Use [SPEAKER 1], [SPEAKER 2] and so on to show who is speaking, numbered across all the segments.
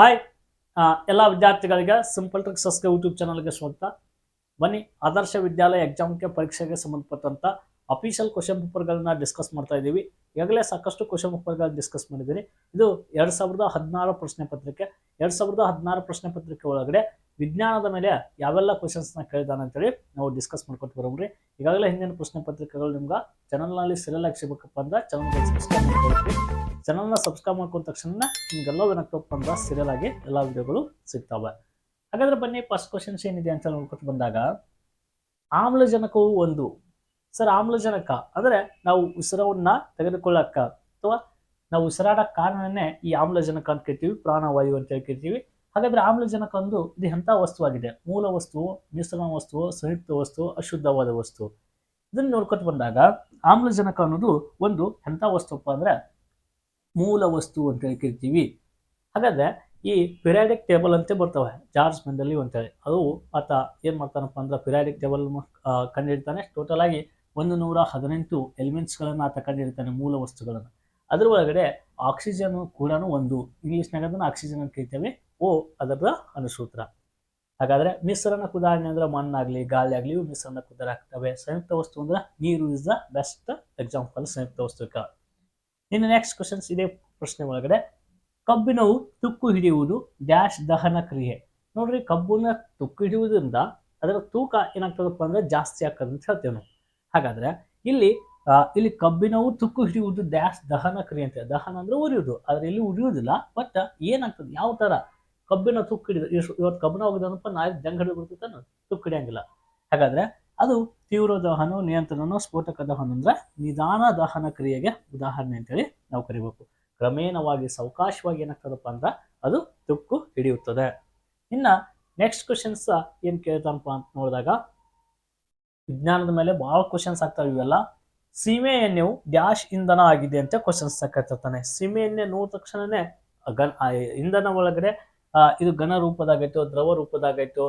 [SPEAKER 1] Hi ಎಲ್ಲ ವಿದ್ಯಾರ್ಥಿಗಳಿಗೆ simple tricks ಸಸ್ಕ YouTube ಚಾನಲ್ಗೆ ಸ್ವಾಗತ. ಬನ್ನಿ, ಆದರ್ಶ ವಿದ್ಯಾಲಯ ಎಕ್ಸಾಮ್ಗೆ ಪರೀಕ್ಷೆಗೆ ಸಂಬಂಧಪಟ್ಟಂಥ ಅಫಿಷಿಯಲ್ ಕ್ವಶನ್ ಪೇಪರ್ಗಳನ್ನ ಡಿಸ್ಕಸ್ ಮಾಡ್ತಾ ಇದ್ದೀವಿ. ಈಗಾಗಲೇ ಸಾಕಷ್ಟು ಕ್ವಶನ್ ಪೇಪರ್ಗಳನ್ನ ಡಿಸ್ಕಸ್ ಮಾಡಿದ್ದೀನಿ. ಇದು ಎರಡ್ ಸಾವಿರದ ಹದಿನಾರು ಪ್ರಶ್ನೆ ಪತ್ರಿಕೆ. ಎರಡ್ ಸಾವಿರದ ಹದಿನಾರು ಪ್ರಶ್ನೆ ಪತ್ರಿಕೆ ಒಳಗಡೆ ವಿಜ್ಞಾನದ ಮೇಲೆ ಯಾವೆಲ್ಲ ಕ್ವಶನ್ಸ್ನ ಕೇಳಿದಾನೆ ಅಂತೇಳಿ ನಾವು ಡಿಸ್ಕಸ್ ಮಾಡ್ಕೊತ ಬರೋಮ್ರಿ ಈಗಾಗಲೇ ಹಿಂದಿನ ಪ್ರಶ್ನೆ ಪತ್ರಿಕೆಗಳು ನಿಮ್ಗೆ ಚಾನಲ್ನಲ್ಲಿ ಸೆಲೆಲ್ ಹಾಕ್ಸಿಬೇಕಪ್ಪ ಅಂದ್ರೆ ಚಾನಲ್ಗೆ ಸಬ್ಸ್ಕ್ರೈಬ್ ಮಾಡ್ಕೊಳ್ತೀವಿ ಚಾನಲ್ನ ಸಬ್ಸ್ಕ್ರೈಬ್ ಮಾಡ್ಕೊಂಡ ತಕ್ಷಣ ನಿಮ್ಗೆಲ್ಲ ಏನಾಗ್ತಪ್ಪ ಅಂದ್ರೆ ಸೀರಿಯಲ್ ಆಗಿ ಎಲ್ಲ ವಿಡಿಯೋಗಳು ಸಿಗ್ತಾವೆ. ಹಾಗಾದ್ರೆ ಬನ್ನಿ ಫಸ್ಟ್ ಕ್ವಶನ್ಸ್ ಏನಿದೆ ಅಂತ ನೋಡ್ಕೊತ ಬಂದಾಗ, ಆಮ್ಲಜನಕವು ಒಂದು. ಸರ್, ಆಮ್ಲಜನಕ ಅಂದ್ರೆ ನಾವು ಉಸಿರವನ್ನ ತೆಗೆದುಕೊಳ್ಳಕ್ಕ ಅಥವಾ ನಾವು ಉಸಿರಾಡ ಕಾರಣನೇ ಈ ಆಮ್ಲಜನಕ ಅಂತ ಕೇಳ್ತೀವಿ, ಪ್ರಾಣವಾಯು ಅಂತ ಹೇಳಿ ಕರಿತೀವಿ ಹಾಗಾದ್ರೆ ಆಮ್ಲಜನಕ ಒಂದು ಇದು ಎಂಥ ವಸ್ತುವಾಗಿದೆ. ಮೂಲ ವಸ್ತು, ಮಿಶ್ರಣ ವಸ್ತು, ಸಂಯುಕ್ತ ವಸ್ತು, ಅಶುದ್ಧವಾದ ವಸ್ತು. ಇದನ್ನ ನೋಡ್ಕೊತ ಬಂದಾಗ ಆಮ್ಲಜನಕ ಅನ್ನೋದು ಒಂದು ಎಂಥ ವಸ್ತುಪ್ಪ ಅಂದ್ರೆ ಮೂಲ ವಸ್ತು ಅಂತ ಹೇಳಿ ಕರಿತೀವಿ ಹಾಗಾದ್ರೆ ಈ ಪಿರಾಡಿಕ್ ಟೇಬಲ್ ಅಂತ ಬರ್ತವೆ ಜಾರ್ಜ್ ಮೆಂಡಲಿ ಅಂತೇಳಿ ಅದು ಆತ ಏನ್ ಮಾಡ್ತಾನಪ್ಪ ಅಂದ್ರೆ ಪಿರಾಡಿಕ್ ಟೇಬಲ್ ಕಂಡಿಡ್ತಾನೆ. ಟೋಟಲ್ ಆಗಿ ಒಂದು ನೂರ ಹದಿನೆಂಟು ಎಲಿಮೆಂಟ್ಸ್ಗಳನ್ನು ಆತ ಕಂಡಿಡ್ತಾನೆ, ಮೂಲ ವಸ್ತುಗಳನ್ನು. ಅದರ ಒಳಗಡೆ ಆಕ್ಸಿಜನ್ ಕೂಡ ಒಂದು ಇಂಗ್ಲೀಷ್ನಾಗ ಅದನ್ನು ಆಕ್ಸಿಜನ್ ಅಂತ ಕರಿತೇವೆ ಓ ಅದರ ಅನುಸೂತ್ರ. ಹಾಗಾದ್ರೆ ಮಿಶ್ರಣಕ್ಕೆ ಉದಾಹರಣೆ ಅಂದ್ರೆ ಮಣ್ಣಾಗ್ಲಿ ಗಾಳಿ ಆಗ್ಲಿ ಇವು ಉದಾರ ಆಗ್ತವೆ. ಸಂಯುಕ್ತ ವಸ್ತು ಅಂದ್ರೆ ನೀರು ಇಸ್ ದ ಬೆಸ್ಟ್ ಎಕ್ಸಾಂಪಲ್ ಸಂಯುಕ್ತ ವಸ್ತುಕ ಇನ್ನು ನೆಕ್ಸ್ಟ್ ಕ್ವಶನ್ಸ್ ಇದೇ ಪ್ರಶ್ನೆ ಒಳಗಡೆ. ಕಬ್ಬಿನವು ತುಕ್ಕು ಹಿಡಿಯುವುದು ಡ್ಯಾಶ್ ದಹನ ಕ್ರಿಯೆ. ನೋಡ್ರಿ ಕಬ್ಬುನ ತುಕ್ಕು ಹಿಡಿಯುವುದರಿಂದ ಅದರ ತೂಕ ಏನಾಗ್ತದಪ್ಪ ಅಂದ್ರೆ ಜಾಸ್ತಿ ಆಗ್ತದೆ ಅಂತ ಹೇಳ್ತೇವೆ ನಾವು. ಹಾಗಾದ್ರೆ ಇಲ್ಲಿ ಇಲ್ಲಿ ಕಬ್ಬಿನವು ತುಕ್ಕು ಹಿಡಿಯುವುದು ಡ್ಯಾಶ್ ದಹನ ಕ್ರಿಯೆ ಅಂತ. ದಹನ ಅಂದ್ರೆ ಉರಿಯುವುದು. ಆದ್ರೆ ಇಲ್ಲಿ ಉರಿಯುವುದಿಲ್ಲ ಬಟ್ ಏನಾಗ್ತದೆ? ಯಾವ ತರ? ಕಬ್ಬಿಣ ತುಕ್ಕು ಹಿಡಿದ ಇವತ್ತು ಕಬ್ಬಿನ ಹೋಗಿದನಪ್ಪ ನಾಳೆ ಜಂಗ್ ಹಿಡಿದು ಬಿಡ್ತೈತೆ ತುಕ್ಕು ಹಿಡಿಯಂಗಿಲ್ಲ. ಹಾಗಾದ್ರೆ ಅದು ತೀವ್ರ ದಹನ ನಿಯಂತ್ರಣ ಸ್ಫೋಟಕ ದಹನ ಅಂದ್ರೆ ನಿಧಾನ ದಹನ ಕ್ರಿಯೆಗೆ ಉದಾಹರಣೆ ಅಂತೇಳಿ ನಾವು ಕರಿಬೇಕು. ಕ್ರಮೇಣವಾಗಿ ಸಾವಕಾಶವಾಗಿ ಏನಾಗ್ತದಪ್ಪ ಅಂದ್ರೆ ಅದು ತುಕ್ಕು ಹಿಡಿಯುತ್ತದೆ. ಇನ್ನ ನೆಕ್ಸ್ಟ್ ಕ್ವಶನ್ಸ್ ಏನ್ ಕೇಳ್ತಾನಪ್ಪ ಅಂತ ನೋಡಿದಾಗ, ವಿಜ್ಞಾನದ ಮೇಲೆ ಬಹಳ ಕ್ವಶನ್ಸ್ ಆಗ್ತಾವೆ ಇವೆಲ್ಲ. ಸೀಮೆ ಎಣ್ಣೆಯು ಡ್ಯಾಶ್ ಇಂಧನ ಆಗಿದೆ ಅಂತ ಕ್ವಶನ್ಸ್ ಕೇಳ್ತಿರ್ತಾನೆ. ಸೀಮೆ ಎಣ್ಣೆ ನೋಡಿದ ತಕ್ಷಣನೇ ಗನ್ ಇಂಧನ ಒಳಗಡೆ ಇದು ಘನ ರೂಪದಾಗೈತೋ, ದ್ರವ ರೂಪದಾಗೈತೋ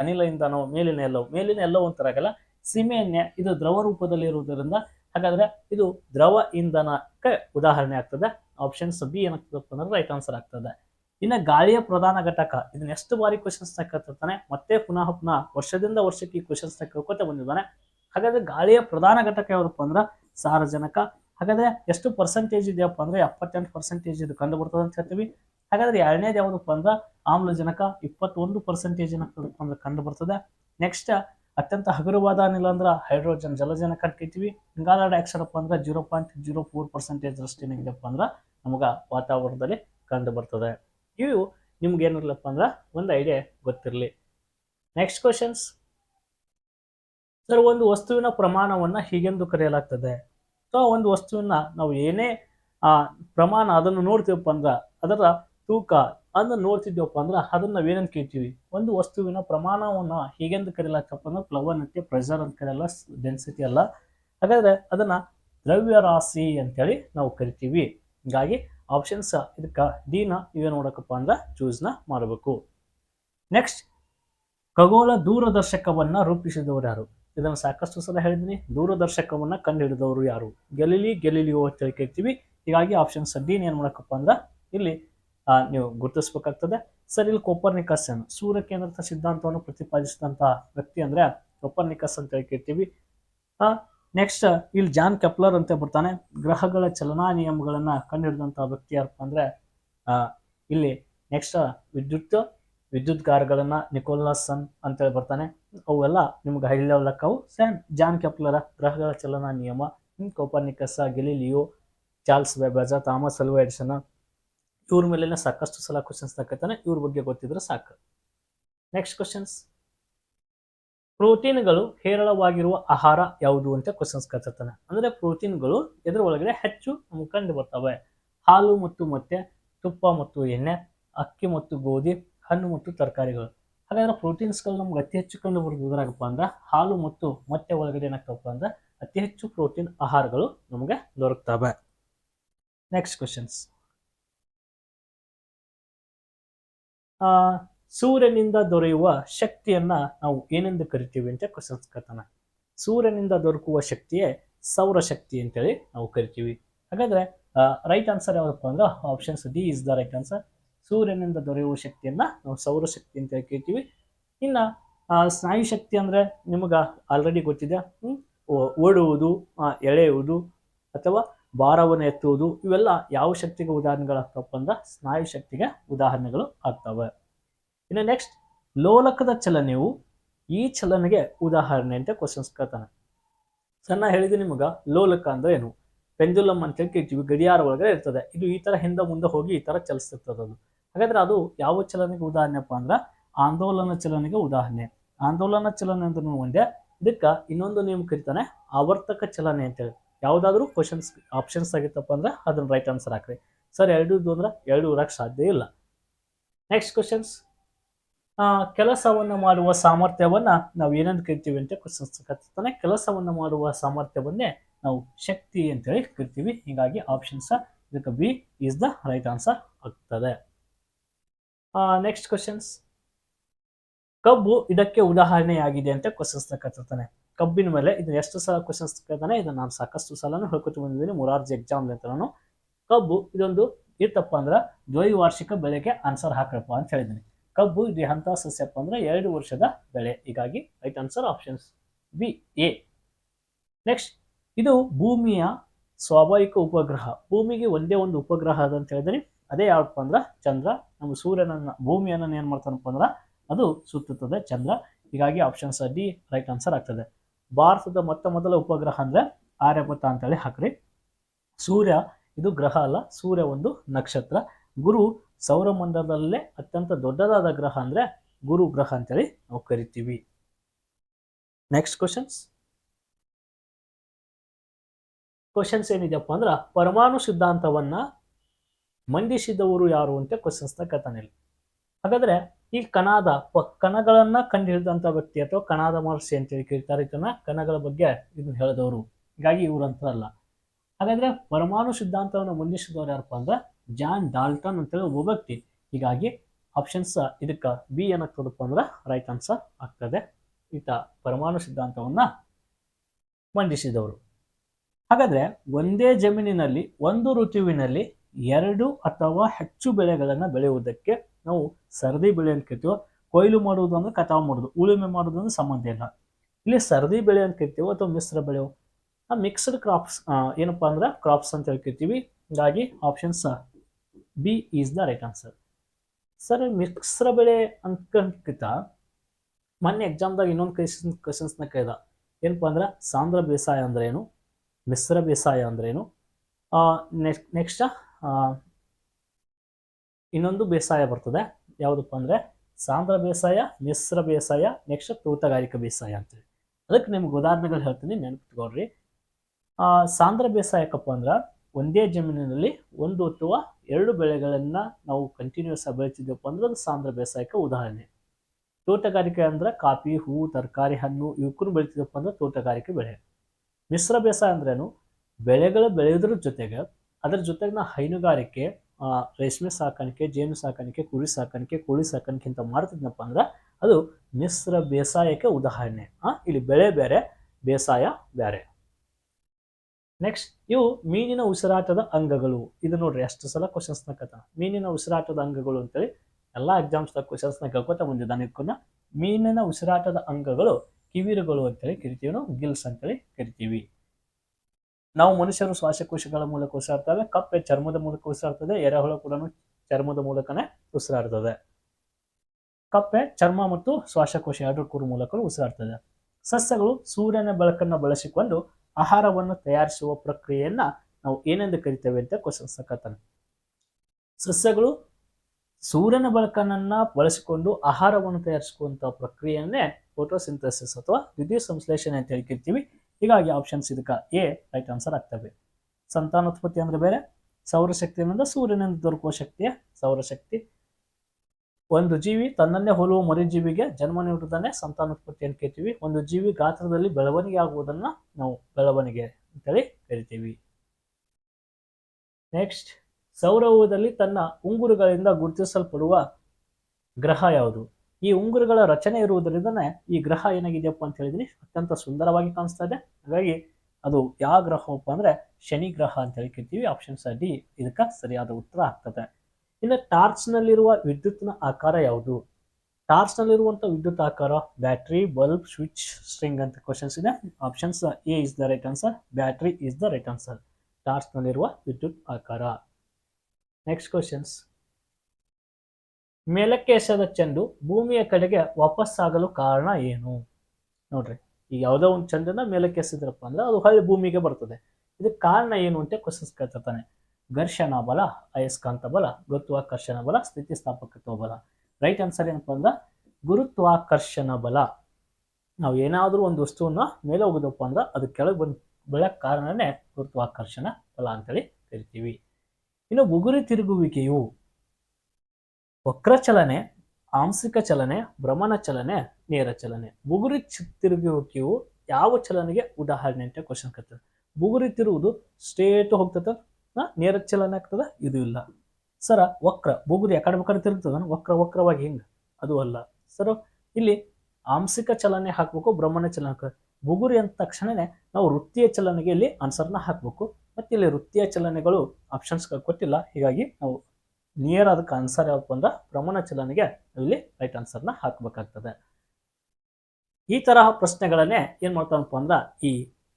[SPEAKER 1] ಅನಿಲ ಇಂಧನ ಮೇಲಿನ ಎಲ್ಲೋ ಮೇಲಿನ ಎಲ್ಲವೂ ಒಂಥರ ಆಗಲ್ಲ. ಸೀಮೆಎಣ್ಣೆ ಇದು ದ್ರವ ರೂಪದಲ್ಲಿ ಇರುವುದರಿಂದ ಹಾಗಾದ್ರೆ ಇದು ದ್ರವ ಇಂಧನಕ್ಕೆ ಉದಾಹರಣೆ ಆಗ್ತದೆ. ಆಪ್ಷನ್ಸ್ ಬಿ ಏನಾಗ್ತದಪ್ಪ ಅಂದ್ರೆ ರೈಟ್ ಆನ್ಸರ್ ಆಗ್ತದೆ. ಇನ್ನು ಗಾಳಿಯ ಪ್ರಧಾನ ಘಟಕ, ಇದನ್ನ ಎಷ್ಟು ಬಾರಿ ಕ್ವಶನ್ಸ್ ತಕ್ಕತ್ತಿರ್ತಾನೆ ಮತ್ತೆ ಪುನಃ ಪುನಃ ವರ್ಷದಿಂದ ವರ್ಷಕ್ಕೆ ಈ ಕ್ವಶನ್ಸ್ ಕೇಳ್ಕೊತ ಬಂದಿದ್ದಾನೆ. ಹಾಗಾದ್ರೆ ಗಾಳಿಯ ಪ್ರಧಾನ ಘಟಕ ಯಾವ್ದಪ್ಪ ಅಂದ್ರೆ ಸಾರಜನಕ. ಹಾಗಾದ್ರೆ ಎಷ್ಟು ಪರ್ಸೆಂಟೇಜ್ ಇದೆಯಪ್ಪ ಅಂದ್ರೆ ಎಪ್ಪತ್ತೆಂಟು ಪರ್ಸೆಂಟೇಜ್ ಇದು ಕಂಡು ಬರ್ತದೆ ಅಂತ ಹೇಳ್ತೀವಿ. ಹಾಗಾದ್ರೆ ಎರಡನೇದು ಯಾವ್ದಪ್ಪ ಅಂದ್ರೆ ಆಮ್ಲಜನಕ ಇಪ್ಪತ್ತೊಂದು ಪರ್ಸೆಂಟೇಜ್ ಏನಾಗ್ತದಪ್ಪ ಅಂದ್ರೆ ಕಂಡು ಬರ್ತದೆ. ನೆಕ್ಸ್ಟ್ ಅತ್ಯಂತ ಹಗುರವಾದ ಅನಿಲ ಅಂದ್ರೆ ಹೈಡ್ರೋಜನ್ ಜಲಜನಕ ಅಂತ ಕರಿತೀವಿ ಇಂಗಾಲ ಡೈಆಕ್ಸೈಡ್ ಅಪ್ಪ ಅಂದ್ರೆ zero point zero four percentage ಅಷ್ಟು ಏನಾಗಿದೆಪ್ಪ ಅಂದ್ರೆ ನಮಗ ವಾತಾವರಣದಲ್ಲಿ ಕಂಡು ಬರ್ತದೆ. ಇವು ನಿಮ್ಗೆ ಏನಿರ್ಲಪ್ಪ ಅಂದ್ರೆ ಒಂದು ಐಡಿಯಾ ಗೊತ್ತಿರಲಿ. ನೆಕ್ಸ್ಟ್ ಕ್ವಶನ್ಸ್ ಸರ್ ಒಂದು ವಸ್ತುವಿನ ಪ್ರಮಾಣವನ್ನ ಹೀಗೆಂದು ಕರೆಯಲಾಗ್ತದೆ. ಸೊ ಒಂದು ವಸ್ತುವಿನ ನಾವು ಏನೇ ಪ್ರಮಾಣ ಅದನ್ನು ನೋಡ್ತೀವಪ್ಪ ಅಂದ್ರೆ ಅದರ ತೂಕ ಅದನ್ನ ನೋಡ್ತಿದ್ದೇವಪ್ಪ ಅಂದ್ರೆ ಅದನ್ನ ನಾವೇನಂತ ಕೇಳ್ತೀವಿ? ಒಂದು ವಸ್ತುವಿನ ಪ್ರಮಾಣವನ್ನ ಹೇಗೆಂದು ಕರೀಲಕ್ಕಪ್ಪ ಅಂದ್ರೆ ಪ್ಲವನತೆ ಪ್ರೆಷರ್ ಅಂತ ಕರೆಯಲ್ಲ ಡೆನ್ಸಿಟಿ ಅಲ್ಲ. ಹಾಗಾದ್ರೆ ಅದನ್ನ ದ್ರವ್ಯರಾಶಿ ಅಂತೇಳಿ ನಾವು ಕರಿತೀವಿ. ಹೀಗಾಗಿ ಆಪ್ಷನ್ಸ್ ಇದಕ್ಕೆ ಡಿನ ಇವೇ ನೋಡಕಪ್ಪ ಅಂದ್ರೆ ಚೂಸ್ನ ಮಾಡಬೇಕು. ನೆಕ್ಸ್ಟ್ ಖಗೋಳ ದೂರದರ್ಶಕವನ್ನ ರೂಪಿಸಿದವರು ಯಾರು? ಇದನ್ನು ಸಾಕಷ್ಟು ಸಲ ಹೇಳಿದ್ದೀನಿ ದೂರದರ್ಶಕವನ್ನ ಕಂಡುಹಿಡಿದವರು ಯಾರು? ಗೆಲಿಲಿ ಗೆಲಿಲಿಯೋ ಅಂತ ಹೇಳಿ ಕೇಳ್ತೀವಿ ಹೀಗಾಗಿ ಆಪ್ಷನ್ಸ್ ಡಿ ಏನು ಮಾಡಕಪ್ಪ ಅಂದ್ರೆ ಇಲ್ಲಿ ನೀವು ಗುರುತಿಸ್ಬೇಕಾಗ್ತದೆ. ಸರ್ ಇಲ್ಲಿ ಕೋಪರ್ನಿಕಸ್ ಏನು? ಸೂರ್ಯ ಕೇಂದ್ರಿತ ಸಿದ್ಧಾಂತವನ್ನು ಪ್ರತಿಪಾದಿಸಿದಂತಹ ವ್ಯಕ್ತಿ ಅಂದ್ರೆ ಕೋಪರ್ನಿಕಸ್ ಅಂತ ಹೇಳಿ ಕೇಳ್ತೀವಿ ನೆಕ್ಸ್ಟ್ ಇಲ್ಲಿ ಜಾನ್ ಕೆಪ್ಲರ್ ಅಂತ ಬರ್ತಾನೆ. ಗ್ರಹಗಳ ಚಲನಾ ನಿಯಮಗಳನ್ನ ಕಂಡುಹಿಡಿದಂತ ವ್ಯಕ್ತಿ ಯಾರಪ್ಪ ಅಂದ್ರೆ ಇಲ್ಲಿ ನೆಕ್ಸ್ಟ್ ವಿದ್ಯುತ್ ವಿದ್ಯುತ್ಗಾರಗಳನ್ನ ನಿಕೋಲಸನ್ ಅಂತೇಳಿ ಬರ್ತಾನೆ. ಅವೆಲ್ಲ ನಿಮ್ಗೆ ಹೈ ಲೆವೆಲ್ ಅವು ಸ್ಯಾನ್ ಜಾನ್ ಕೆಪ್ಲರ ಗ್ರಹಗಳ ಚಲನಾ ನಿಯಮ ಕೋಪರ್ನಿಕಸ್ ಗೆಲಿಲಿಯೋ ಚಾರ್ಲ್ಸ್ ವೆಬಜ ಥಾಮಸ್ ಅಲ್ವಾ ಇವ್ರ ಮೇಲೆ ಸಾಕಷ್ಟು ಸಲ ಕ್ವಶನ್ಸ್ ತಕ್ಕತಾನೆ ಇವ್ರ ಬಗ್ಗೆ ಗೊತ್ತಿದ್ರೆ ಸಾಕು. ನೆಕ್ಸ್ಟ್ ಕ್ವಶನ್ಸ್ ಪ್ರೋಟೀನ್ಗಳು ಹೇರಳವಾಗಿರುವ ಆಹಾರ ಯಾವುದು ಅಂತ ಕ್ವಶನ್ಸ್ ಕೇಳ್ತಾನೆ ಅಂದ್ರೆ ಪ್ರೋಟೀನ್ಗಳು ಇದರ ಒಳಗಡೆ ಹೆಚ್ಚು ನಮ್ಗೆ ಕಂಡು ಬರ್ತವೆ. ಹಾಲು ಮತ್ತು ಮೊಟ್ಟೆ, ತುಪ್ಪ ಮತ್ತು ಎಣ್ಣೆ, ಅಕ್ಕಿ ಮತ್ತು ಗೋಧಿ, ಹಣ್ಣು ಮತ್ತು ತರಕಾರಿಗಳು. ಹಾಗಾದ್ರೆ ಪ್ರೋಟೀನ್ಸ್ಗಳು ನಮ್ಗೆ ಅತಿ ಹೆಚ್ಚು ಕಂಡು ಬರೋದ್ರಾಗಪ್ಪ ಅಂದ್ರೆ ಹಾಲು ಮತ್ತು ಮೊಟ್ಟೆ ಒಳಗಡೆ ಏನಾಗ್ತವಪ್ಪ ಅಂದ್ರೆ ಅತಿ ಹೆಚ್ಚು ಪ್ರೋಟೀನ್ ಆಹಾರಗಳು ನಮಗೆ ದೊರಕ್ತವೆ. ನೆಕ್ಸ್ಟ್ ಕ್ವಶನ್ಸ್ ಸೂರ್ಯನಿಂದ ದೊರೆಯುವ ಶಕ್ತಿಯನ್ನ ನಾವು ಏನೆಂದು ಕರಿತೀವಿ ಅಂತ ಕ್ವಶನ್ಸ್ ಕೇಳ್ತಾನೆ ಸೂರ್ಯನಿಂದ ದೊರಕುವ ಶಕ್ತಿಯೇ ಸೌರಶಕ್ತಿ ಅಂತೇಳಿ ನಾವು ಕರಿತೀವಿ. ಹಾಗಾದ್ರೆ ರೈಟ್ ಆನ್ಸರ್ ಯಾವ್ದಪ್ಪ ಅಂದ್ರೆ options D is the right answer ಸೂರ್ಯನಿಂದ ದೊರೆಯುವ ಶಕ್ತಿಯನ್ನ ನಾವು ಸೌರಶಕ್ತಿ ಅಂತ ಕರಿತೀವಿ. ಇನ್ನ ಸ್ನಾಯು ಶಕ್ತಿ ಅಂದ್ರೆ ನಿಮಗೆ ಆಲ್ರೆಡಿ ಗೊತ್ತಿದೆ ಓಡುವುದು ಎಳೆಯುವುದು ಅಥವಾ ಭಾರವನ್ನು ಎತ್ತುವುದು, ಇವೆಲ್ಲ ಯಾವ ಶಕ್ತಿಗೆ ಉದಾಹರಣೆಗಳಾಗ್ತವಪ್ಪ ಅಂದ್ರೆ ಸ್ನಾಯು ಶಕ್ತಿಗೆ ಉದಾಹರಣೆಗಳು ಆಗ್ತವೆ. ಇನ್ನು ನೆಕ್ಸ್ಟ್ ಲೋಲಕದ ಚಲನೆಯು ಈ ಚಲನೆಗೆ ಉದಾಹರಣೆ ಅಂತ ಕ್ವಶನ್ಸ್ ಕೇಳ್ತಾನೆ. ಸಣ್ಣ ಹೇಳಿದೆ ನಿಮಗೆ ಲೋಲಕ ಅಂದ್ರೆ ಏನು? ಪೆಂಜುಲಮ್ ಅಂತ ಹೇಳಿ ಗಡಿಯಾರ ಒಳಗಡೆ ಇರ್ತದೆ. ಇದು ಈ ತರ ಹಿಂದೆ ಮುಂದೆ ಹೋಗಿ ಈ ತರ ಚಲಿಸ್ತಿರ್ತದೆ ಅದು. ಹಾಗಾದ್ರೆ ಅದು ಯಾವ ಚಲನೆಗೆ ಉದಾಹರಣೆಪ್ಪ ಅಂದ್ರೆ ಆಂದೋಲನ ಚಲನೆಗೆ ಉದಾಹರಣೆ. ಆಂದೋಲನ ಚಲನೆ ಅಂತ ಒಂದೇ, ಇದಕ್ಕೆ ಇನ್ನೊಂದು ನೇಮ್ ಕರಿತಾನೆ, ಆವರ್ತಕ ಚಲನೆ ಅಂತೇಳಿ ಯಾವುದಾದ್ರೂ ಕ್ವಶನ್ಸ್ ಆಪ್ಷನ್ಸ್ ಆಗಿತ್ತಪ್ಪ ಅಂದ್ರೆ ಅದನ್ನ ರೈಟ್ ಆನ್ಸರ್ ಹಾಕ್ರಿ. ಸರ್, ಎರಡು ಇದು ಅಂದ್ರೆ ಎರಡು ಊರಕ್ಕೆ ಸಾಧ್ಯ ಇಲ್ಲ. ನೆಕ್ಸ್ಟ್ ಕ್ವಶನ್ಸ್ ಕೆಲಸವನ್ನು ಮಾಡುವ ಸಾಮರ್ಥ್ಯವನ್ನ ನಾವು ಏನಂತ ಕರಿತೀವಿ ಅಂತ ಕ್ವಶನ್ಸ್ ಕತ್ತಾನೆ ಕೆಲಸವನ್ನು ಮಾಡುವ ಸಾಮರ್ಥ್ಯವನ್ನೇ ನಾವು ಶಕ್ತಿ ಅಂತೇಳಿ ಕರಿತೀವಿ. ಹೀಗಾಗಿ ಆಪ್ಷನ್ಸ್ ಇದಕ್ಕೆ B is the right answer ಆಗ್ತದೆ. ನೆಕ್ಸ್ಟ್ ಕ್ವಶನ್ಸ್ ಕಬ್ಬು ಇದಕ್ಕೆ ಉದಾಹರಣೆಯಾಗಿದೆ ಅಂತ ಕ್ವಶನ್ಸ್ ಕತ್ತಾನೆ ಕಬ್ಬಿನ ಮೇಲೆ ಇದು ಎಷ್ಟು ಸಲ ಕ್ವಶನ್ಸ್ ಕೇಳ್ತಾನೆ, ಇದನ್ನ ನಾನು ಸಾಕಷ್ಟು ಸಲನೂ ಹೇಳ್ಕೊತ ಬಂದಿದ್ದೀನಿ. ಮುರಾರ್ಜಿ ಎಕ್ಸಾಮ್ ನಾನು ಕಬ್ಬು ಇದೊಂದು ಇತ್ತಪ್ಪ ಅಂದ್ರೆ ದ್ವೈವಾರ್ಷಿಕ ಬೆಳೆಗೆ ಆನ್ಸರ್ ಹಾಕಪ್ಪ ಅಂತ ಹೇಳಿದ್ದೀನಿ. ಕಬ್ಬು ಇದು ಎಂಥ ಸಸ್ಯಪ್ಪ ಅಂದ್ರೆ ಎರಡು ವರ್ಷದ ಬೆಳೆ. ಹೀಗಾಗಿ right answer options B A next ಇದು ಭೂಮಿಯ ಸ್ವಾಭಾವಿಕ ಉಪಗ್ರಹ. ಭೂಮಿಗೆ ಒಂದೇ ಒಂದು ಉಪಗ್ರಹ ಅದ ಅಂತ ಹೇಳಿದ್ರೆ ಅದೇ ಯಾವಪ್ಪ ಅಂದ್ರೆ ಚಂದ್ರ. ನಮ್ಮ ಸೂರ್ಯನನ್ನ, ಭೂಮಿಯನ್ನ ಏನ್ ಮಾಡ್ತಾನಪ್ಪ ಅಂದ್ರೆ ಅದು ಸುತ್ತುತ್ತದೆ ಚಂದ್ರ. ಹೀಗಾಗಿ ಆಪ್ಷನ್ಸ್ ಡಿ ರೈಟ್ ಆನ್ಸರ್ ಆಗ್ತದೆ. ಭಾರತದ ಮೊತ್ತ ಮೊದಲ ಉಪಗ್ರಹ ಅಂದ್ರೆ ಆರ್ಯಭಟ್ಟ ಅಂತೇಳಿ ಹಾಕ್ರಿ. ಸೂರ್ಯ, ಇದು ಗ್ರಹ ಅಲ್ಲ, ಸೂರ್ಯ ಒಂದು ನಕ್ಷತ್ರ. ಗುರು ಸೌರಮಂಡಲದಲ್ಲೇ ಅತ್ಯಂತ ದೊಡ್ಡದಾದ ಗ್ರಹ ಅಂದ್ರೆ ಗುರು ಗ್ರಹ ಅಂತೇಳಿ ನಾವು ಕರಿತೀವಿ. ನೆಕ್ಸ್ಟ್ ಕ್ವಶನ್ಸ್ ಕ್ವಶನ್ಸ್ ಏನಿದೆಯಪ್ಪ ಅಂದ್ರ, ಪರಮಾಣು ಸಿದ್ಧಾಂತವನ್ನ ಮಂಡಿಸಿದವರು ಯಾರು ಅಂತ ಕ್ವಶನ್ಸ್ ಕತಾನೆ ಹಾಗಾದ್ರೆ ಈ ಕಣಾದ ಕಣಗಳನ್ನ ಕಂಡುಹಿಡಿದಂತ ವ್ಯಕ್ತಿ ಅಥವಾ ಕಣಾದ ಮಹರ್ಷಿ ಅಂತೇಳಿ ಕೇಳ್ತಾರೆ ಇದನ್ನ. ಕಣಗಳ ಬಗ್ಗೆ ಇದನ್ನ ಹೇಳಿದವರು. ಹೀಗಾಗಿ ಇವ್ರು ಅಂತ ಅಲ್ಲ ಹಾಗಾದ್ರೆ ಪರಮಾಣು ಸಿದ್ಧಾಂತವನ್ನು ಮುಂದಿಸಿದವರು ಯಾರಪ್ಪ ಅಂದ್ರೆ ಜಾನ್ ಡಾಲ್ಟನ್ ಅಂತೇಳಿ ಒಬ್ಬ ವ್ಯಕ್ತಿ. ಹೀಗಾಗಿ ಆಪ್ಷನ್ಸ್ ಇದಕ್ಕೆ ಬಿ ಏನಾಗ್ತದಪ್ಪ ಅಂದ್ರೆ ರೈಟ್ ಆನ್ಸರ್ ಆಗ್ತದೆ. ಈತ ಪರಮಾಣು ಸಿದ್ಧಾಂತವನ್ನ ಮಂಡಿಸಿದವರು. ಹಾಗಾದ್ರೆ ಒಂದೇ ಜಮೀನಿನಲ್ಲಿ, ಒಂದು ಋತುವಿನಲ್ಲಿ ಎರಡು ಅಥವಾ ಹೆಚ್ಚು ಬೆಳೆಗಳನ್ನು ಬೆಳೆಯುವುದಕ್ಕೆ ನಾವು ಸರದಿ ಬೆಳೆ ಅಂತ ಕರಿತೀವೋ, ಕೊಯ್ಲು ಮಾಡುವುದು ಅಂದ್ರೆ ಕಟಾವು ಮಾಡೋದು ಉಳುಮೆ ಮಾಡೋದು ಅಂದ್ರೆ ಸಂಬಂಧ ಇಲ್ಲ. ಇಲ್ಲಿ ಸರದಿ ಬೆಳೆ ಅಂತ ಕರಿತೀವೋ ಅಥವಾ ಮಿಶ್ರ ಬೆಳೆವು ಆ ಮಿಕ್ಸ್ಡ್ ಕ್ರಾಪ್ಸ್ ಏನಪ್ಪಾ ಅಂದ್ರೆ ಕ್ರಾಪ್ಸ್ ಅಂತ ಹೇಳ್ಕಿರ್ತೀವಿ ಹೀಗಾಗಿ options B is the right answer sir ಮಿಶ್ರ ಬೆಳೆ ಅಂತಕ್ಕಿಂತ ಮೊನ್ನೆ ಎಕ್ಸಾಮ್ದಾಗ ಇನ್ನೊಂದು ಕ್ವೆಶನ್ ಕ್ವೆಶನ್ಸ್ನ ಕೇಳಿದ. ಏನಪ್ಪ ಅಂದ್ರೆ ಸಾಂದ್ರ ಬೇಸಾಯ ಅಂದ್ರೇನು, ಮಿಶ್ರ ಬೇಸಾಯ ಅಂದ್ರೇನು ನೆಕ್ಸ್ಟ್ ನೆಕ್ಸ್ಟ್ ಇನ್ನೊಂದು ಬೇಸಾಯ ಬರ್ತದೆ. ಯಾವುದಪ್ಪ ಅಂದ್ರೆ ಸಾಂದ್ರ ಬೇಸಾಯ, ಮಿಶ್ರ ಬೇಸಾಯ, ನೆಕ್ಸ್ಟ್ ತೋಟಗಾರಿಕಾ ಬೇಸಾಯ ಅಂತೇಳಿ. ಅದಕ್ಕೆ ನಿಮ್ಗೆ ಉದಾಹರಣೆಗಳು ಹೇಳ್ತೀನಿ ನೆನಪಿಟ್ಕೊಳ್ರಿ ಸಾಂದ್ರ ಬೇಸಾಯಕ್ಕಪ್ಪ ಅಂದ್ರೆ ಒಂದೇ ಜಮೀನಿನಲ್ಲಿ ಒಂದು ಅಥವಾ ಎರಡು ಬೆಳೆಗಳನ್ನು ನಾವು ಕಂಟಿನ್ಯೂಸ್ ಆಗಿ ಬೆಳಿತಿದ್ವಪ್ಪ ಅಂದ್ರೆ ಅದು ಸಾಂದ್ರ ಬೇಸಾಯಕ್ಕೆ ಉದಾಹರಣೆ. ತೋಟಗಾರಿಕೆ ಅಂದ್ರೆ ಕಾಫಿ ಹೂವು ತರಕಾರಿ, ಹಣ್ಣು ಇವಕ್ಕೂ ಬೆಳಿತಿದ್ವಪ್ಪ ಅಂದ್ರೆ ತೋಟಗಾರಿಕೆ ಬೆಳೆ. ಮಿಶ್ರ ಬೇಸಾಯ ಅಂದ್ರೇನು? ಬೆಳೆಗಳು ಬೆಳೆಯೋದ್ರ ಜೊತೆಗೆ ಅದರ ಜೊತೆಗೆ ನಾ ಹೈನುಗಾರಿಕೆ ರೇಷ್ಮೆ ಸಾಕಾಣಿಕೆ, ಜೇನು ಸಾಕಾಣಿಕೆ, ಕುರಿ ಸಾಕಾಣಿಕೆ, ಕೋಳಿ ಸಾಕಾಣಿಕೆ ಅಂತ ಮಾಡ್ತಿದ್ನಪ್ಪ ಅಂದ್ರೆ ಅದು ಮಿಶ್ರ ಬೇಸಾಯಕ್ಕೆ ಉದಾಹರಣೆ. ಇಲ್ಲಿ ಬೆಳೆ ಬೇರೆ, ಬೇಸಾಯ ಬೇರೆ ನೆಕ್ಸ್ಟ್ ಇವು ಮೀನಿನ ಉಸಿರಾಟದ ಅಂಗಗಳು. ಇದು ನೋಡ್ರಿ ಎಷ್ಟು ಸಲ ಕ್ವಶನ್ಸ್ನ ಕಥ. ಮೀನಿನ ಉಸಿರಾಟದ ಅಂಗಗಳು ಅಂತೇಳಿ ಎಲ್ಲ ಎಕ್ಸಾಮ್ಸ್ದಾಗ ಕ್ವಶನ್ಸ್ನ ಕೇಳ್ಕೊತ ಬಂದಿದ್ದಾನೆ. ಇದಕ್ಕನ್ನ ಮೀನಿನ ಉಸಿರಾಟದ ಅಂಗಗಳು ಕಿವಿರುಗಳು ಅಂತೇಳಿ ಕರಿತೀವಿ ನಾವು, ಗಿಲ್ಸ್ ಅಂತೇಳಿ ಕರಿತೀವಿ. ನಾವು ಮನುಷ್ಯರು ಶ್ವಾಸಕೋಶಗಳ ಮೂಲಕ ಉಸಿರಾಡ್ತವೆ, ಕಪ್ಪೆ ಚರ್ಮದ ಮೂಲಕ ಉಸಿರಾಡ್ತದೆ, ಎರೆಹುಳ ಕೂಡ ಚರ್ಮದ ಮೂಲಕನೇ ಉಸಿರಾಡ್ತದೆ. ಕಪ್ಪೆ ಚರ್ಮ ಮತ್ತು ಶ್ವಾಸಕೋಶ ಎರಡಕ್ಕೂ ಮೂಲಕ ಉಸಿರಾಡ್ತದೆ. ಸಸ್ಯಗಳು ಸೂರ್ಯನ ಬೆಳಕನ್ನು ಬಳಸಿಕೊಂಡು ಆಹಾರವನ್ನು ತಯಾರಿಸುವ ಪ್ರಕ್ರಿಯೆಯನ್ನ ನಾವು ಏನೆಂದು ಕರಿತೇವೆ ಅಂತ ಕ್ವಶನ್ ಸಕತ್ತಾನೆ ಸಸ್ಯಗಳು ಸೂರ್ಯನ ಬೆಳಕನ್ನ ಬಳಸಿಕೊಂಡು ಆಹಾರವನ್ನು ತಯಾರಿಸುವಂತಹ ಪ್ರಕ್ರಿಯೆಯನ್ನೇ ಫೋಟೋಸಿಂಥಸಿಸ್ ಅಥವಾ ವಿದ್ಯುತ್ ಸಂಶ್ಲೇಷಣೆ ಅಂತ ಹೇಳಿ ಕರಿತೀವಿ ಹೀಗಾಗಿ ಆಪ್ಷನ್ಸ್ ಇದಕ್ಕೆ ಎ ರೈಟ್ ಆನ್ಸರ್ ಆಗ್ತವೆ. ಸಂತಾನೋತ್ಪತ್ತಿ ಅಂದ್ರೆ ಬೇರೆ ಸೌರಶಕ್ತಿ ಅನ್ನೋದು ಸೂರ್ಯನಿಂದ ದೊರಕುವ ಶಕ್ತಿಯ ಸೌರಶಕ್ತಿ ಒಂದು ಜೀವಿ ತನ್ನನ್ನೇ ಹೋಲುವ ಮರಿಜೀವಿಗೆ ಜನ್ಮ ನೀಡುವುದನ್ನೇ ಸಂತಾನೋತ್ಪತ್ತಿ ಅಂತ ಕೇಳ್ತೀವಿ. ಒಂದು ಜೀವಿ ಗಾತ್ರದಲ್ಲಿ ಬೆಳವಣಿಗೆ ಆಗುವುದನ್ನ ನಾವು ಬೆಳವಣಿಗೆ ಅಂತೇಳಿ ಕರಿತೀವಿ. ನೆಕ್ಸ್ಟ್ ಸೌರವದಲ್ಲಿ ತನ್ನ ಉಂಗುರುಗಳಿಂದ ಗುರುತಿಸಲ್ಪಡುವ ಗ್ರಹ ಯಾವುದು? ಈ ಉಂಗುರುಗಳ ರಚನೆ ಇರುವುದರಿಂದನೇ ಈ ಗ್ರಹ ಏನಾಗಿದೆಯಪ್ಪ ಅಂತ ಹೇಳಿದ್ರೆ ಅತ್ಯಂತ ಸುಂದರವಾಗಿ ಕಾಣಿಸ್ತಾ ಇದೆ. ಹಾಗಾಗಿ ಅದು ಯಾವ ಗ್ರಹವಪ್ಪ ಅಂದ್ರೆ ಶನಿ ಗ್ರಹ ಅಂತ ಹೇಳಿ ಆಪ್ಷನ್ ಆಪ್ಷನ್ಸ್ ಡಿ, ಇದಕ್ಕೆ ಸರಿಯಾದ ಉತ್ತರ ಆಗ್ತದೆ. ಇನ್ನು ಟಾರ್ಚ್ನಲ್ಲಿರುವ ವಿದ್ಯುತ್ನ ಆಕಾರ ಯಾವುದು? ಟಾರ್ಚ್ನಲ್ಲಿರುವಂಥ ವಿದ್ಯುತ್ ಆಕಾರ, ಬ್ಯಾಟ್ರಿ, ಬಲ್ಬ್, ಸ್ವಿಚ್, ಸ್ಟ್ರಿಂಗ್ ಅಂತ ಕ್ವಶನ್ಸ್ ಇದೆ. Options A is the right answer battery is the right answer ಟಾರ್ಚ್ನಲ್ಲಿರುವ ವಿದ್ಯುತ್ ಆಕಾರ. ನೆಕ್ಸ್ಟ್ ಕ್ವಶನ್ಸ್ ಮೇಲಕ್ಕೆ ಎಸೆದ ಚೆಂಡು ಭೂಮಿಯ ಕಡೆಗೆ ವಾಪಸ್ಸಾಗಲು ಕಾರಣ ಏನು? ನೋಡ್ರಿ, ಈಗ ಯಾವುದೋ ಒಂದು ಚೆಂಡನ್ನ ಮೇಲಕ್ಕೆ ಎಸೆದ್ರಪ್ಪ ಅಂದ್ರೆ ಅದು ಹೊಳ್ಳಿ ಭೂಮಿಗೆ ಬರ್ತದೆ. ಇದಕ್ಕೆ ಕಾರಣ ಏನು ಅಂತ ಕ್ವಶನ್ಸ್ ಕೇಳ್ತಿರ್ತಾನೆ. ಘರ್ಷಣ ಬಲ, ಅಯಸ್ಕಾಂತ ಬಲ, ಗುರುತ್ವಾಕರ್ಷಣ ಬಲ, ಸ್ಥಿತಿಸ್ಥಾಪಕತ್ವ ಬಲ. ರೈಟ್ ಆನ್ಸರ್ ಏನಪ್ಪ ಅಂದ್ರೆ ಗುರುತ್ವಾಕರ್ಷಣ ಬಲ. ನಾವು ಏನಾದರೂ ಒಂದು ವಸ್ತುವನ್ನ ಮೇಲೆ ಹೋಗೋದಪ್ಪ ಅಂದ್ರೆ ಅದು ಕೆಳಗೆ ಬಂದು ಬೀಳಕ್ಕೆ ಕಾರಣನೇ ಗುರುತ್ವಾಕರ್ಷಣ ಬಲ ಅಂತೇಳಿ ಕರಿತೀವಿ. ಇನ್ನು ಉಗುರಿ ತಿರುಗುವಿಕೆಯು ವಕ್ರ ಚಲನೆ ಆಂಶಿಕ ಚಲನೆ, ಭ್ರಮಣ ಚಲನೆ, ನೇರ ಚಲನೆ. ಬುಗುರಿ ತಿರುಗುವಿಕೆಯು ಯಾವ ಚಲನೆಗೆ ಉದಾಹರಣೆ ಅಂತ ಕ್ವಶನ್ ಕರ್ತದೆ ಬುಗುರಿ ತಿರುವುದು ಸ್ಟ್ರೇಟ್ ಹೋಗ್ತದ ನೇರ ಚಲನೆ ಆಗ್ತದ, ಇದು ಇಲ್ಲ. ಸರ, ವಕ್ರ, ಬುಗುರಿ ಯಾಕಡೆ ಬೇಕಾದ್ರೆ ತಿರುಗ್ತದ? ವಕ್ರ, ವಕ್ರವಾಗಿ ಹಿಂಗ? ಅದು ಅಲ್ಲ. ಸರ್, ಇಲ್ಲಿ ಆಂಶಿಕ ಚಲನೆ ಹಾಕ್ಬೇಕು, ಭ್ರಮಣ ಚಲನೆ ಬುಗುರಿ ಅಂದ ತಕ್ಷಣನೇ ನಾವು ವೃತ್ತಿಯ ಚಲನೆಗೆ ಇಲ್ಲಿ ಆನ್ಸರ್ನ ಹಾಕ್ಬೇಕು. ಮತ್ತೆ ಇಲ್ಲಿ ವೃತ್ತಿಯ ಚಲನೆಗಳು ಆಪ್ಷನ್ಸ್ ಕೊಟ್ಟಿಲ್ಲ, ಹೀಗಾಗಿ ನಾವು ನಿಯರ್ ಅದಕ್ಕೆ ಆನ್ಸರ್ ಯಾವಪ್ಪ ಅಂದ್ರೆ ಪ್ರಮಾಣ ಚಲನೆಗೆ ಇಲ್ಲಿ ರೈಟ್ ಆನ್ಸರ್ನ ಹಾಕಬೇಕಾಗ್ತದೆ. ಈ ತರಹ ಪ್ರಶ್ನೆಗಳನ್ನೇ ಏನ್ ಮಾಡ್ತಾನಪ್ಪ ಅಂದ್ರೆ ಈ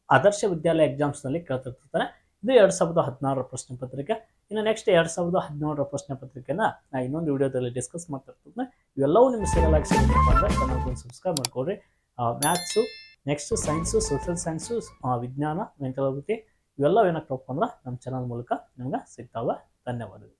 [SPEAKER 1] ಆದರ್ಶ ವಿದ್ಯಾಲಯ ಎಕ್ಸಾಮ್ಸ್ನಲ್ಲಿ ಕೇಳ್ತಿರ್ತಾರೆ ಇದು ಎರಡ್ ಸಾವಿರದ ಹದಿನಾರರ ಪ್ರಶ್ನೆ ಪತ್ರಿಕೆ. ಇನ್ನು ನೆಕ್ಸ್ಟ್ ಎರಡ್ ಸಾವಿರದ ಹದಿನೇಳರ ಪ್ರಶ್ನೆ ಪತ್ರಿಕೆನ ನಾ ಇನ್ನೊಂದು ವಿಡಿಯೋದಲ್ಲಿ ಡಿಸ್ಕಸ್ ಮಾಡ್ತಿರ್ತೀನಿ ಇವೆಲ್ಲವೂ ನಿಮ್ಗೆ ಸಿಗಲಾಗಿ ಸಿಗಬೇಕು ಅಂದ್ರೆ ಚಾನಲ್ಗೊಂದು subscribe ಮಾಡ್ಕೊಡ್ರಿ maths next science social science ವಿಜ್ಞಾನ ಮೆಂಟಲ್ ಇವೆಲ್ಲವೂ ಏನಕ್ಕಪ್ಪ ಅಂದ್ರೆ ನಮ್ಮ ಚಾನಲ್ ಮೂಲಕ ನಿಮ್ಗೆ ಸಿಗ್ತಾವೆ. ಧನ್ಯವಾದಗಳು.